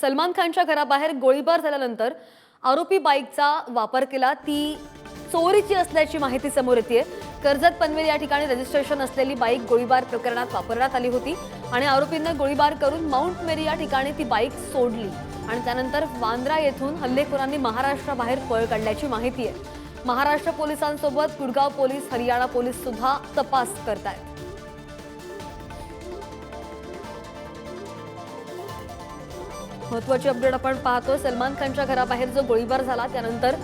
सलमान खानच्या घराबाहेर गोळीबार झाल्यानंतर आरोपी बाईकचा वापर केला. ती चोरीची असल्याची माहिती समोर येते कर्जत पनवेल या ठिकाणी रजिस्ट्रेशन असलेली बाईक गोळीबार प्रकरणात वापरण्यात आली होती आणि आरोपींना गोळीबार करून माउंट मेरी या ठिकाणी ती बाईक सोडली. आणि त्यानंतर वांद्रा येथून हल्लेखोरांनी महाराष्ट्राबाहेर पळ काढल्याची माहिती आहे. महाराष्ट्र पोलिसांसोबत गुडगाव पोलीस हरियाणा पोलीस सुद्धा तपास करतायत. महत्वाची अपडेट आपण पाहतो सलमान खानच्या घराबाहेर जो गोळीबार झाला त्यानंतर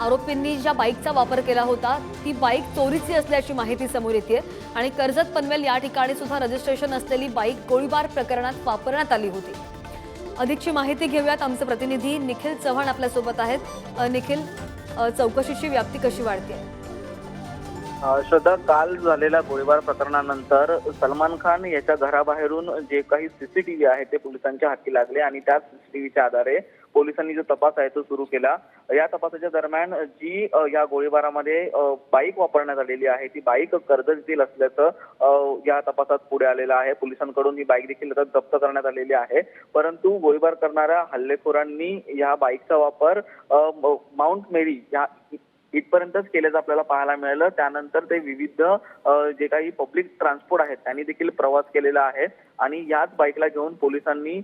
आरोपींनी ज्या बाईकचा वापर केला होता ती बाईक चोरीची असल्याची माहिती समोर येते आणि कर्जत पनवेल या ठिकाणी सुद्धा रजिस्ट्रेशन असलेली बाईक गोळीबार प्रकरणात वापरण्यात आली होती. अधिकची माहिती घेऊयात. आमचे प्रतिनिधी निखिल चव्हाण आपल्यासोबत आहेत. निखिल चौकशीची व्याप्ती कशी वाढते आहे श्रद्धा काल झालेल्या गोळीबार प्रकरणानंतर सलमान खान याच्या घराबाहेरून जे काही सीसीटीव्ही आहे ते पोलिसांच्या हाती लागले आणि त्या सीसीटीव्हीच्या आधारे पोलिसांनी जो तपास आहे तो सुरू केला. या तपासाच्या दरम्यान जी या गोळीबारामध्ये बाईक वापरण्यात आलेली आहे ती बाईक कर्जत येथील असल्याचं या तपासात पुढे आलेलं आहे. पोलिसांकडून ही बाईक देखील आता जप्त करण्यात आलेली आहे. परंतु गोळीबार करणाऱ्या हल्लेखोरांनी या बाईकचा वापर म- माउंट मेरी या इथपर्यंतच केल्याचं आपल्याला पाहायला मिळालं. त्यानंतर ते विविध जे काही पब्लिक ट्रान्सपोर्ट आहेत त्यांनी देखील प्रवास केलेला आहे. आणि याच बाईकला घेऊन पोलिसांनी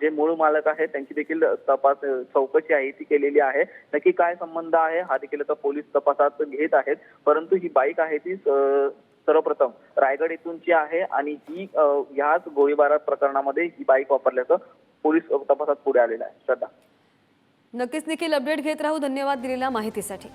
जे मूळ मालक आहेत त्यांची देखील तपास चौकशी आहे ती केलेली आहे. नक्की काय संबंध आहे हा देखील आता पोलीस तपासात घेत आहेत. परंतु ही बाईक आहे ती सर्वप्रथम रायगड येथूनची आहे आणि ही ह्याच गोळीबार प्रकरणामध्ये ही बाईक वापरल्याचं पोलीस तपासात पुढे आलेलं आहे. श्रद्धा. नक्कीच निखिल अपडेट घेत राहू. धन्यवाद दिलेल्या माहितीसाठी.